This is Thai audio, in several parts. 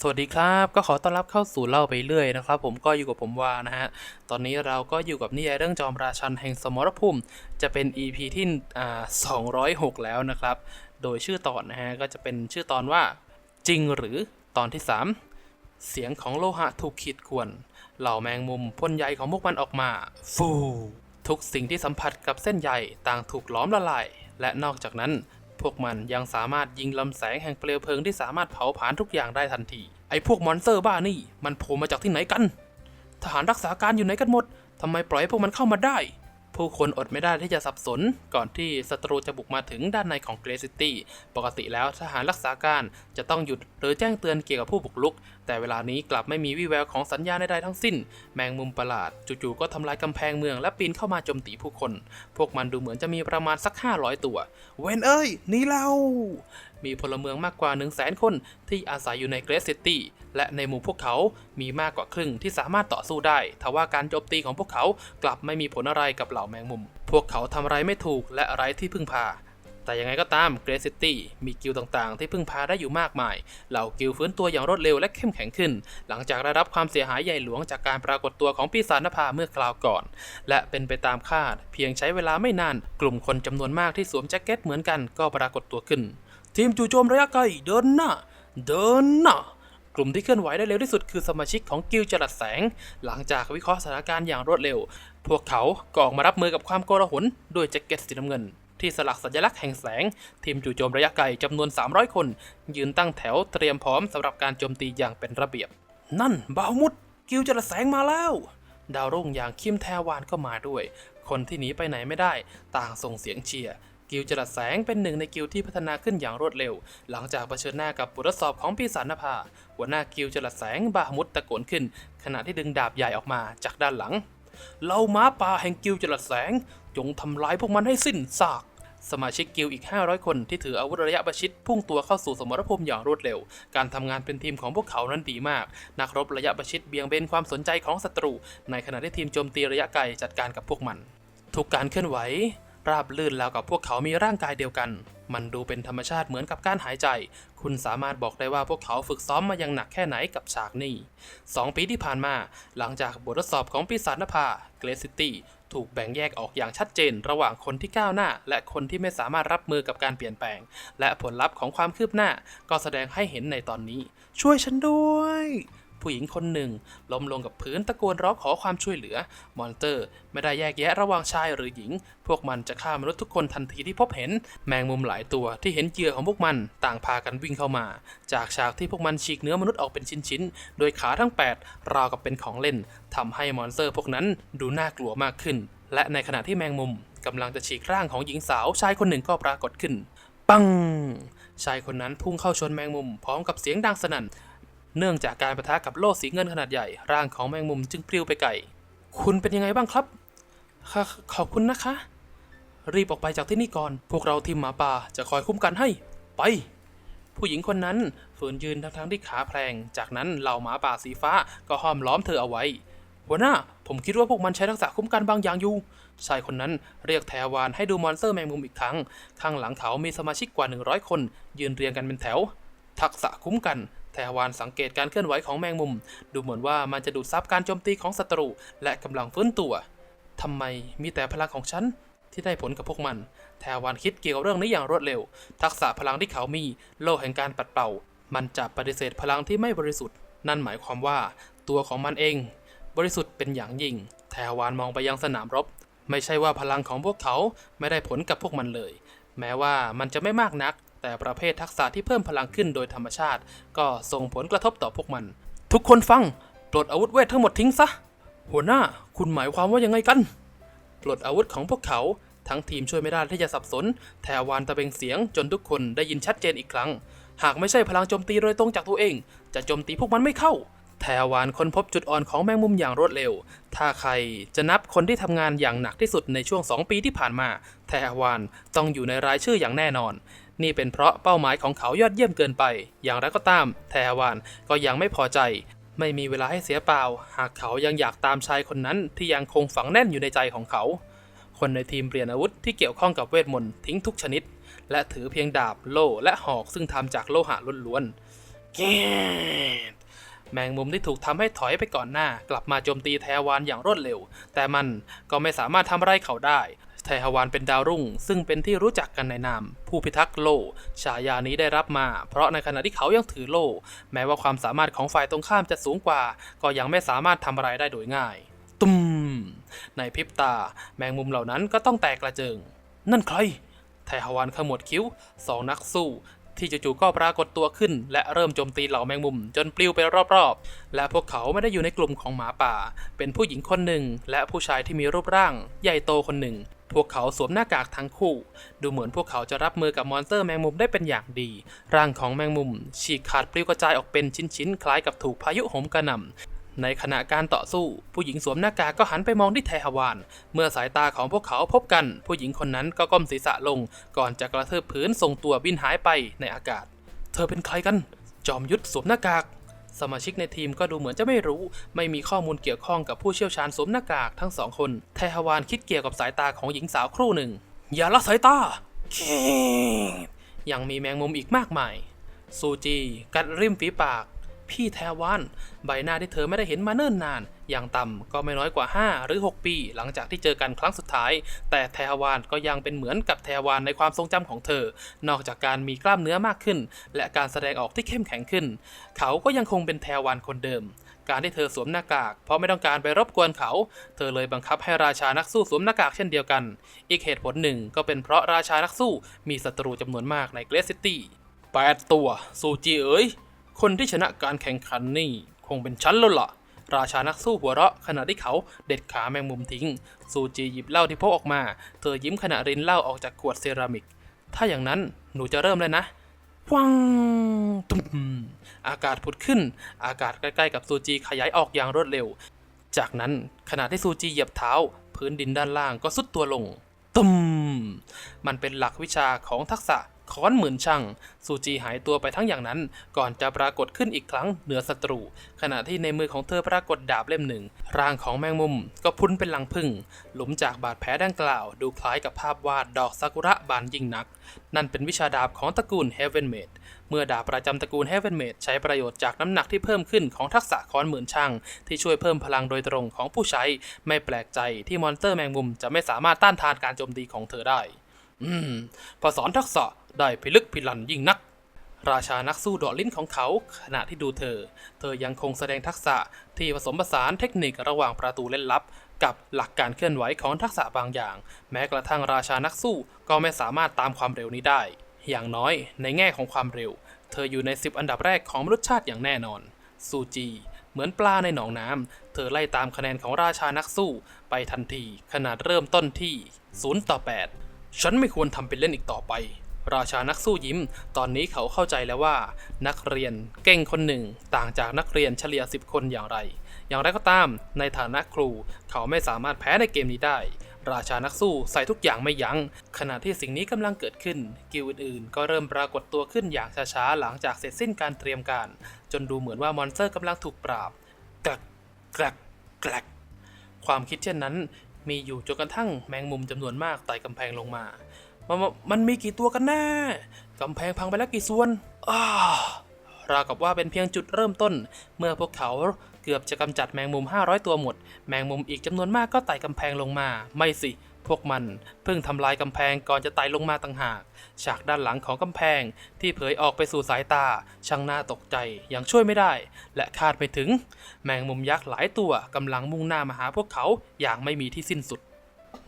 สวัสดีครับก็ขอต้อนรับเข้าสู่เล่าไปเรื่อยนะครับ ผมก็อยู่กับผมวานะฮะตอนนี้เราก็อยู่กับนิยายเรื่องจอมราชันแห่งสมรภูมิ จะเป็น EP ที่อ่า206 แล้วนะครับ โดยชื่อตอนนะฮะก็จะเป็นชื่อตอนว่าจริงหรือตอนที่ 3 เสียงของโลหะถูกขีดข่วนเหล่าแมงมุมพ่นใยของพวกมันออกมา ฟู ทุกสิ่งที่สัมผัสกับเส้นใยต่างถูกล้อมละลายและนอกจากนั้น พวกมันยังสามารถยิงลำแสงแห่งเปลวเพลิงที่สามารถเผาผลาญทุกอย่างได้ทันที ไอ้พวกมอนสเตอร์บ้านี่ มันโผล่มาจากที่ไหนกัน ทหารรักษาการอยู่ไหนกันหมดทำไมปล่อยให้พวกมันเข้ามาได้ ผู้คนอดไม่ได้ที่จะสับสน ก่อนที่ศัตรูจะบุกมาถึงด้านในของเกรซิตี้ ปกติแล้วทหารรักษาการจะต้องหยุดหรือแจ้งเตือนเกี่ยวกับผู้บุกรุกแต่เวลานี้กลับไม่มีวี่แววของสัญญาณใดๆทั้งสิ้น แมงมุมประหลาด จู่ๆก็ทำลายกำแพงเมืองและปีนเข้ามาโจมตีผู้คน พวกมันดูเหมือนจะมีประมาณสัก 500 ตัว เวนเอ้ย นี่เรามีพลเมืองมากกว่า 1 0 0 0 0แสนคน ที่อาศัยอยู่ในเกรซิตี้ และในหมู่พวกเขามีมากกว่าครึ่งที่สามารถต่อสู้ได้ ทว่าการโจมตีของพวกเขากลับไม่มีผลอะไรกับเหล่าแมงมุม พวกเขาทำอะไรไม่ถูกและอะไรที่พึ่งพา แต่ยังไงก็ตามเกรซิตี้มีกิลต่างๆ ที่พึ่งพาได้อยู่มากมาย เหล่ากิลฟื้นตัวอย่างรวดเร็วและเข้มแข็งขึ้น หลังจากได้รับความเสียหายใหญ่หลวงจากการปรากฏตัวของปีศาจนภาเมื่อคราวก่อน และเป็นไปตามคาด เพียงใช้เวลาไม่นาน กลุ่มคนจำนวนมากที่สวมแจ็คเก็ตเหมือนกันก็ปรากฏตัวขึ้น ทีมจู่โจมระยะไกลเดินหน้าเดินหน้ากลุ่มที่เคลื่อนไหวได้เร็วที่สุดคือสมาชิกของกิลจรัสแสง หลังจากวิเคราะห์สถานการณ์อย่างรวดเร็ว พวกเขาก็ออกมารับมือกับความโกลาหลด้วยแจ็คเก็ตสีน้ำเงิน ที่สลักสัญลักษณ์แห่งแสง ทีมจู่โจมระยะไกลจำนวน 300 คน ยืนตั้งแถวเตรียมพร้อมสำหรับการโจมตีอย่างเป็นระเบียบ นั่นบาวมุด กิลจรัสแสงมาแล้ว ดาวรุ่งอย่างคิมแทวานก็มาด้วย คนที่หนีไปไหนไม่ได้ ต่างส่งเสียงเชียร์กิลจรัสแสงเป็นหนึ่งในกิลที่พัฒนาขึ้นอย่างรวดเร็ว หลังจากเผชิญหน้ากับบททดสอบของปีศาจนภา หัวหน้ากิลจรัสแสงบาฮมุดตะโกนขึ้น ขณะที่ดึงดาบใหญ่ออกมาจากด้านหลังเหล่าม้าป่าแห่งกิลจรัสแสง จงทำลายพวกมันให้สิ้นซาก สมาชิกกิลอีก 500 คนที่ถืออาวุธระยะประชิดพุ่งตัวเข้าสู่สมรภูมิอย่างรวดเร็ว การทำงานเป็นทีมของพวกเขานั้นดีมาก นักรบระยะประชิดเบี่ยงเบนความสนใจของศัตรู ในขณะที่ทีมโจมตีระยะไกลจัดการกับพวกมัน ทุกการเคลื่อนไหว ราบลื่นแล้วกับพวกเขามีร่างกายเดียวกัน มันดูเป็นธรรมชาติเหมือนกับการหายใจ คุณสามารถบอกได้ว่าพวกเขาฝึกซ้อมมาอย่างหนักแค่ไหนกับฉากนี้สองปีที่ผ่านมา หลังจากบททดสอบของปีศาจนภาเกรซิตี้ถูกแบ่งแยกออกอย่างชัดเจน ระหว่างคนที่ก้าวหน้า และคนที่ไม่สามารถรับมือกับการเปลี่ยนแปลง และผลลัพธ์ของความคืบหน้า ก็แสดงให้เห็นในตอนนี้ ช่วยฉันด้วย ผู้หญิงคนหนึ่งล้มลงกับพื้นตะโกนร้องขอความช่วยเหลือ มอนเตอร์ ไม่ได้แยกแยะระหว่างชายหรือหญิง พวกมันจะฆ่ามนุษย์ทุกคนทันทีที่พบเห็น แมงมุมหลายตัวที่เห็นเหยื่อของพวกมันต่างพากันวิ่งเข้ามา จากฉากที่พวกมันฉีกเนื้อมนุษย์ออกเป็นชิ้นๆ โดยขาทั้ง 8 ราวกับเป็นของเล่นทำให้มอนสเตอร์พวกนั้นดูน่ากลัวมากขึ้น และในขณะที่แมงมุมกำลังจะฉีกร่างของหญิงสาวชายคนหนึ่งก็ปรากฏขึ้น ปังชายคนนั้นพุ่งเข้าชนแมงมุมพร้อมกับเสียงดังสนั่น เนื่องจากการประทะกับโล่สีเงินขนาดใหญ่ ร่างของแมงมุมจึงปลิวไปไกล คุณเป็นยังไงบ้างครับค่ะขอบคุณนะคะ รีบออกไปจากที่นี่ก่อน พวกเราทีมหมาป่าจะคอยคุ้มกันให้ ไป ผู้หญิงคนนั้นฝืนยืนทั้งๆที่ขาแพลง จากนั้นเหล่าหมาป่าสีฟ้าก็ห้อมล้อมเธอเอาไว้ หัวหน้า ผมคิดว่าพวกมันใช้ทักษะคุ้มกันบางอย่างอยู่ ชายคนนั้นเรียกแทวานให้ดูมอนสเตอร์แมงมุมอีกครั้ง ข้างหลังเขามีสมาชิกกว่า 100 คน ยืนเรียงกันเป็นแถว ทักษะคุ้มกัน แทวานสังเกตการเคลื่อนไหวของแมงมุม ดูเหมือนว่ามันจะดูดซับการโจมตีของศัตรู และกำลังฟื้นตัวทำไมมีแต่พลังของฉันที่ได้ผลกับพวกมัน แทวานคิดเกี่ยวกับเรื่องนี้อย่างรวดเร็ว ทักษะพลังที่เขามี โลกแห่งการปัดเป่า มันจะปฏิเสธพลังที่ไม่บริสุทธิ์ นั่นหมายความว่า ตัวของมันเอง บริสุทธิ์เป็นอย่างยิ่ง แทวานมองไปยังสนามรบ ไม่ใช่ว่าพลังของพวกเขาไม่ได้ผลกับพวกมันเลย แม้ว่ามันจะไม่มากนัก แต่ประเภททักษะที่เพิ่มพลังขึ้นโดยธรรมชาติ ก็ส่งผลกระทบต่อพวกมัน ทุกคนฟัง ปลดอาวุธเวททั้งหมดทิ้งซะ หัวหน้า คุณหมายความว่ายังไงกัน ปลดอาวุธของพวกเขาทั้งทีมช่วยไม่ได้ที่จะสับสนแทวานตะเบงเสียงจนทุกคนได้ยินชัดเจนอีกครั้ง หากไม่ใช่พลังโจมตีโดยตรงจากตัวเอง จะโจมตีพวกมันไม่เข้าแทวานค้นพบจุดอ่อนของแมงมุมอย่างรวดเร็ว ถ้าใครจะนับคนที่ทำงานอย่างหนักที่สุดในช่วง 2 ปีที่ผ่านมาแทวานต้องอยู่ในรายชื่ออย่างแน่นอน นี่เป็นเพราะเป้าหมายของเขายอดเยี่ยมเกินไป อย่างไรก็ตาม แทวานก็ยังไม่พอใจ ไม่มีเวลาให้เสียเปล่า หากเขายังอยากตามชายคนนั้นที่ยังคงฝังแน่นอยู่ในใจของเขา คนในทีมเปลี่ยนอาวุธที่เกี่ยวข้องกับเวทมนต์ทิ้งทุกชนิด และถือเพียงดาบโล่และหอกซึ่งทำจากโลหะล้วนๆแกแมงมุมที่ถูกทำให้ถอยไปก่อนหน้า กลับมาโจมตีแทวานอย่างรวดเร็ว แต่มันก็ไม่สามารถทำอะไรเขาได้ ไทฮวานเป็นดาวรุ่ง ซึ่งเป็นที่รู้จักกันในนาม ผู้พิทักษ์โลฉายานี้ได้รับมา เพราะในขณะที่เขายังถือโลแม้ว่าความสามารถของฝ่ายตรงข้ามจะสูงกว่า ก็ยังไม่สามารถทำอะไรได้โดยง่าย ตุ้ม ในพริบตา แมงมุมเหล่านั้นก็ต้องแตกกระเจิง นั่นใคร ไทฮวานขมวดคิ้วสองนักสู้ที่จู่ๆก็ปรากฏตัวขึ้น และเริ่มโจมตีเหล่าแมงมุม จนปลิวไปรอบๆ และพวกเขาไม่ได้อยู่ในกลุ่มของหมาป่า เป็นผู้หญิงคนหนึ่ง และผู้ชายที่มีรูปร่าง ใหญ่โตคนหนึ่ง พวกเขาสวมหน้ากากทั้งคู่ ดูเหมือนพวกเขาจะรับมือกับมอนสเตอร์แมงมุมได้เป็นอย่างดี ร่างของแมงมุม ฉีกขาดปลิวกระจายออกเป็นชิ้นๆ คล้ายกับถูกพายุโหมกระหน่ำในขณะการต่อสู้ ผู้หญิงสวมหน้ากากก็หันไปมองที่ไทฮาวาน เมื่อสายตาของพวกเขาพบกัน ผู้หญิงคนนั้นก็ก้มศีรษะลง ก่อนจะกระเทืบพื้นส่งตัวบินหายไปในอากาศ เธอเป็นใครกัน จอมยุทธสวมหน้ากาก สมาชิกในทีมก็ดูเหมือนจะไม่รู้ ไม่มีข้อมูลเกี่ยวข้องกับผู้เชี่ยวชาญสวมหน้ากากทั้งสองคน ไทฮาวานคิดเกี่ยวกับสายตาของหญิงสาวครู่หนึ่ง อย่าละสายตายังมีแมงมุมอีกมากมายซูจีกัดริมฝีปาก พี่แทวานใบหน้าที่เธอไม่ได้เห็นมาเนิ่นนาน อย่างต่ำก็ไม่น้อยกว่า 5 หรือ 6 ปี หลังจากที่เจอกันครั้งสุดท้าย แต่แทวานก็ยังเป็นเหมือนกับแทวานในความทรงจำของเธอ นอกจากการมีกล้ามเนื้อมากขึ้น และการแสดงออกที่เข้มแข็งขึ้น เขาก็ยังคงเป็นแทวานคนเดิมการที่เธอสวมหน้ากาก เพราะไม่ต้องการไปรบกวนเขา เธอเลยบังคับให้ราชานักสู้สวมหน้ากากเช่นเดียวกัน อีกเหตุผลหนึ่งก็เป็นเพราะราชานักสู้มีศัตรูจำนวนมากในเกรซซิตี้แปดตัว ซูจีเอ๋ย คนที่ชนะการแข่งขันนี่คงเป็นฉันแล้วล่ะ ราชานักสู้หัวเราะขณะที่เขาเด็ดขาแมงมุมทิ้ง ซูจีหยิบเหล้าที่พกออกมา เธอยิ้มขณะรินเหล้าออกจากขวดเซรามิก ถ้าอย่างนั้นหนูจะเริ่มเลยนะวังตุ้มอากาศผุดขึ้น อากาศใกล้ๆกับซูจีขยายออกอย่างรวดเร็ว จากนั้นขณะที่ซูจีเหยียบเท้า พื้นดินด้านล่างก็สุดตัวลงตุ้มมันเป็นหลักวิชาของทักษะ ค้อนหมื่นช่างซูจีหายตัวไปทั้งอย่างนั้น ก่อนจะปรากฏขึ้นอีกครั้งเหนือศัตรู ขณะที่ในมือของเธอปรากฏดาบเล่มหนึ่ง ร่างของแมงมุมก็พุ้นเป็นลังพึ่ง หลุมจากบาดแผลดังกล่าว ดูคล้ายกับภาพวาดดอกซากุระบานยิ่งนัก นั่นเป็นวิชาดาบของตระกูล Heaven Made เมื่อดาบประจำตระกูล Heaven Made ใช้ประโยชน์จากน้ำหนักที่เพิ่มขึ้นของทักษะค้อนหมื่นช่างที่ช่วยเพิ่มพลังโดยตรงของผู้ใช้ไม่แปลกใจที่มอนสเตอร์แมงมุมจะไม่สามารถต้านทานการโจมตีของเธอได้ อืมพอสอนทักษะ ได้พิลึกพิลันยิ่งนัก ราชานักสู้ดอลิ้นของเขา ขณะที่ดูเธอ เธอยังคงแสดงทักษะที่ผสมผสานเทคนิคระหว่างประตูเล่นลับ กับหลักการเคลื่อนไหวของทักษะบางอย่าง แม้กระทั่งราชานักสู้ก็ไม่สามารถตามความเร็วนี้ได้ อย่างน้อยในแง่ของความเร็ว เธออยู่ใน 10 อันดับแรกของมนุษยชาติอย่างแน่นอน ซูจีเหมือนปลาในหนองน้ำ เธอไล่ตามคะแนนของราชานักสู้ไปทันทีขนาดเริ่มต้นที่ 0 ต่อ 8 ฉันไม่ควรทำเป็นเล่นอีกต่อไป ราชานักสู้ยิ้ม ตอนนี้เขาเข้าใจแล้วว่า นักเรียนเก่งคนหนึ่ง ต่างจากนักเรียนเฉลี่ย 10 คนอย่างไร อย่างไรก็ตาม ในฐานะครู เขาไม่สามารถแพ้ในเกมนี้ได้ ราชานักสู้ใส่ทุกอย่างไม่ยัง้ง ขณะที่สิ่งนี้กำลังเกิดขึ้น กิลอื่นๆ ก็เริ่มปรากฏตัวขึ้นอย่างช้าๆ หลังจากเสร็จสิ้นการเตรียมการ จนดูเหมือนว่ามอนสเตอร์กำลังถูกปราบกลักกลักกลักความคิดเช่นนั้น มีอยู่จนกระทั่งแมงมุมจำนวนมากไต่กำแพงลงมา มันมันมีกี่ตัวกันแน่กำแพงพังไปแล้วกี่ส่วนอ้าราวกับว่าเป็นเพียงจุดเริ่มต้น เมื่อพวกเขาเกือบจะกำจัดแมงมุม 500 ตัวหมด แมงมุมอีกจำนวนมากก็ไต่กำแพงลงมา ไม่สิ พวกมันเพิ่งทำลายกำแพงก่อนจะไต่ลงมาต่างหาก ฉากด้านหลังของกำแพงที่เผยออกไปสู่สายตา ช่างน่าตกใจอย่างช่วยไม่ได้ และคาดไม่ถึง แมงมุมยักษ์หลายตัวกำลังมุ่งหน้ามาหาพวกเขาอย่างไม่มีที่สิ้นสุด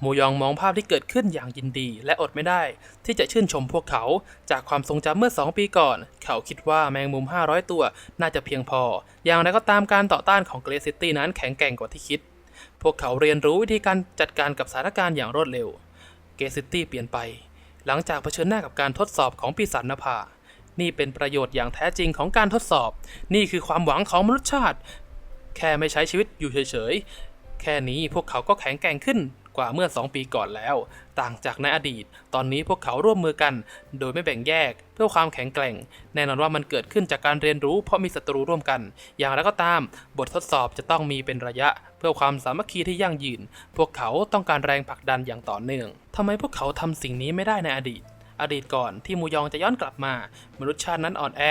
หมูยองมองภาพที่เกิดขึ้นอย่างยินดี และอดไม่ได้ ที่จะชื่นชมพวกเขา จากความทรงจำเมื่อ 2 ปีก่อน เขาคิดว่าแมงมุม 500 ตัวน่าจะเพียงพอ อย่างไรก็ตามการต่อต้านของเกรซิตี้นั้นแข็งแกร่งกว่าที่คิด พวกเขาเรียนรู้วิธีการจัดการกับสถานการณ์อย่างรวดเร็ว เกรซิตี้เปลี่ยนไป หลังจากเผชิญหน้ากับการทดสอบของปีศาจนภานี่เป็นประโยชน์อย่างแท้จริงของการทดสอบ นี่คือความหวังของมนุษยชาติ แค่ไม่ใช้ชีวิตอยู่เฉยๆ แค่นี้พวกเขาก็แข็งแกร่งขึ้น กว่าเมื่อ 2 ปีก่อนแล้ว ต่างจากในอดีต ตอนนี้พวกเขาร่วมมือกัน โดยไม่แบ่งแยก เพื่อความแข็งแกร่ง แน่นอนว่ามันเกิดขึ้นจากการเรียนรู้เพราะมีศัตรูร่วมกัน อย่างไรก็ตาม บททดสอบจะต้องมีเป็นระยะ เพื่อความสามัคคีที่ยั่งยืน พวกเขาต้องการแรงผลักดันอย่างต่อเนื่องทำไมพวกเขาทำสิ่งนี้ไม่ได้ในอดีต อดีตก่อนที่มูยองจะย้อนกลับมา มนุษยชาตินั้นอ่อนแอ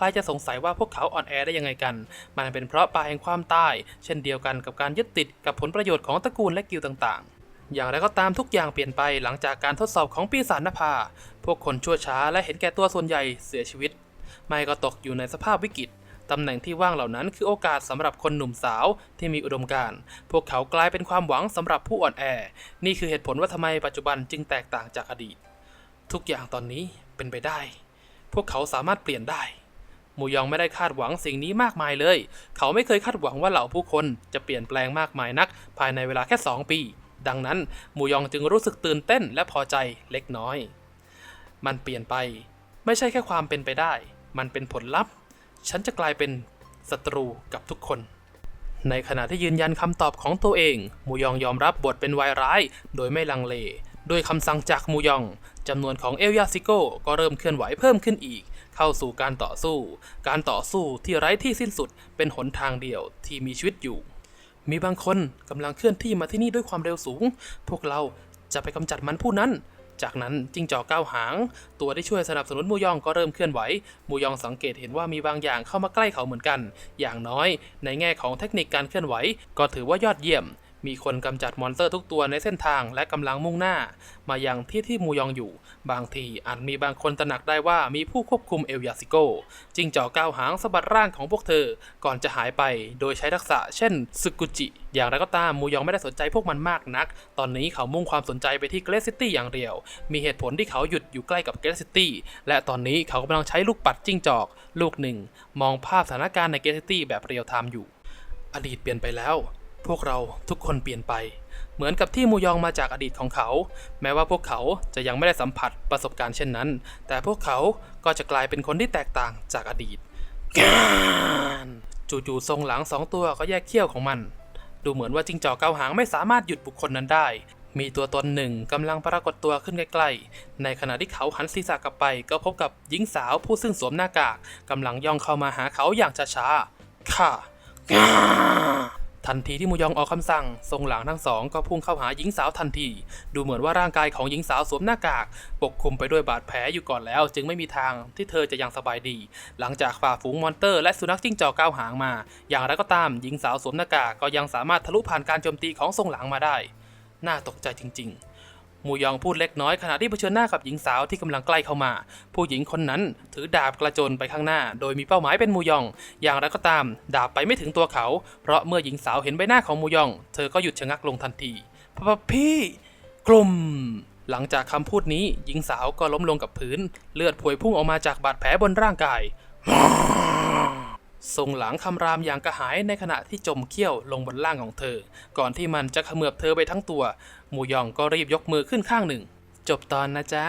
ครจะสงสัยว่าพวกเขาอ่อนแอได้ยังไงกัน มันเป็นเพราะปลายแห่งความตาย เช่นเดียวกันกับการยึดติดกับผลประโยชน์ของตระกูลและกิลด์ต่างๆ อย่างไรก็ตามทุกอย่างเปลี่ยนไปหลังจากการทดสอบของปีศาจนภา พวกคนชั่วช้าและเห็นแก่ตัวส่วนใหญ่เสียชีวิต ไม่ก็ตกอยู่ในสภาพวิกฤตตำแหน่งที่ว่างเหล่านั้นคือโอกาสสำหรับคนหนุ่มสาวที่มีอุดมการณ์ พวกเขากลายเป็นความหวังสำหรับผู้อ่อนแอ นี่คือเหตุผลว่าทำไมปัจจุบันจึงแตกต่างจากอดีต ทุกอย่างตอนนี้เป็นไปได้ พวกเขาสามารถเปลี่ยนได้มูยองไม่ได้คาดหวังสิ่งนี้มากมายเลย เขาไม่เคยคาดหวังว่าเหล่าผู้คนจะเปลี่ยนแปลงมากมายนัก ภายในเวลาแค่ 2 ปี ดังนั้นมูยองจึงรู้สึกตื่นเต้นและพอใจเล็กน้อย มันเปลี่ยนไป ไม่ใช่แค่ความเป็นไปได้ มันเป็นผลลัพธ์ ฉันจะกลายเป็นศัตรูกับทุกคน ในขณะที่ยืนยันคำตอบของตัวเองมูยองยอมรับบทเป็นวายร้าย โดยไม่ลังเลด้วยคำสั่งจากมูยองจำนวนของเอลยาซิโกก็เริ่มเคลื่อนไหวเพิ่มขึ้นอีก เข้าสู่การต่อสู้ การต่อสู้ที่ไร้ที่สิ้นสุดเป็นหนทางเดียวที่มีชีวิตอยู่ มีบางคนกำลังเคลื่อนที่มาที่นี่ด้วยความเร็วสูง พวกเราจะไปกำจัดมันผู้นั้น จากนั้นจิงจอกก้าวหาง ตัวที่ช่วยสนับสนุนมูยองก็เริ่มเคลื่อนไหว มูยองสังเกตเห็นว่ามีบางอย่างเข้ามาใกล้เขาเหมือนกัน อย่างน้อย ในแง่ของเทคนิคการเคลื่อนไหว ก็ถือว่ายอดเยี่ยม มีคนกำจัดมอนสเตอร์ทุกตัวในเส้นทางและกำลังมุ่งหน้า มายังที่ที่มูยองอยู่ บางทีอาจมีบางคนตระหนักได้ว่ามีผู้ควบคุมเอลยาซิโกจิงจอกก้าวหางสะบัดร่างของพวกเธอ ก่อนจะหายไป โดยใช้ทักษะ เช่นสึกุจิ อย่างไรก็ตามมูยองไม่ได้สนใจพวกมันมากนัก ตอนนี้เขามุ่งความสนใจไปที่เกรซิตี้อย่างเดียว มีเหตุผลที่เขาหยุดอยู่ใกล้กับเกรซิตี้ และตอนนี้เขากำลังใช้ลูกปัดจิ้งจอก ลูกหนึ่ง มองภาพสถานการณ์ในเกรซิตี้แบบเรียลไทม์อยู่ อดีตเปลี่ยนไปแล้ว พวกเราทุกคนเปลี่ยนไป เหมือนกับที่มูยองมาจากอดีตของเขา แม้ว่าพวกเขาจะยังไม่ได้สัมผัสประสบการณ์เช่นนั้น แต่พวกเขาก็จะกลายเป็นคนที่แตกต่างจากอดีตการจู่ๆทรงหลังสองตัวก็แยกเขี้ยวของมัน ดูเหมือนว่าจิงจอกเกาหางไม่สามารถหยุดบุคคลนั้นได้ มีตัวตนหนึ่งกำลังปรากฏตัวขึ้นใกล้ๆ ในขณะที่เขาหันศีรษะกลับไป ก็พบกับหญิงสาวผู้ซึ่งสวมหน้ากากกำลังย่องเข้ามาหาเขาอย่างช้าๆ ค่ะ ทันทีที่มูยองออกคำสั่งทรงหลังทั้งสองก็พุ่งเข้าหาหญิงสาวทันที ดูเหมือนว่าร่างกายของหญิงสาวสวมหน้ากาก ปกคลุมไปด้วยบาดแผลอยู่ก่อนแล้ว จึงไม่มีทางที่เธอจะยังสบายดี หลังจากฝ่าฝูงมอนเตอร์และสุนัขจิ้งจอกก้าวหางมา อย่างไรก็ตามหญิงสาวสวมหน้ากากก็ยังสามารถทะลุผ่านการโจมตีของทรงหลังมาได้ น่าตกใจจริง ๆ มูยองพูดเล็กน้อยขณะที่เผชิญหน้ากับหญิงสาวที่กำลังใกล้เข้ามา ผู้หญิงคนนั้นถือดาบกระโจนไปข้างหน้า โดยมีเป้าหมายเป็นมูยอง อย่างไรก็ตาม ดาบไปไม่ถึงตัวเขา เพราะเมื่อหญิงสาวเห็นใบหน้าของมูยอง เธอก็หยุดชะงักลงทันทีพะพี่กลุ่มหลังจากคำพูดนี้หญิงสาวก็ล้มลงกับพื้น เลือดพวยพุ่งออกมาจากบาดแผลบนร่างกายส่งหลังคำรามอย่างกระหายในขณะที่จมเขี้ยวลงบนล่างของเธอ ก่อนที่มันจะเขมือบเธอไปทั้งตัว มูยองก็รีบยกมือขึ้นข้างหนึ่ง จบตอนนะจ๊ะ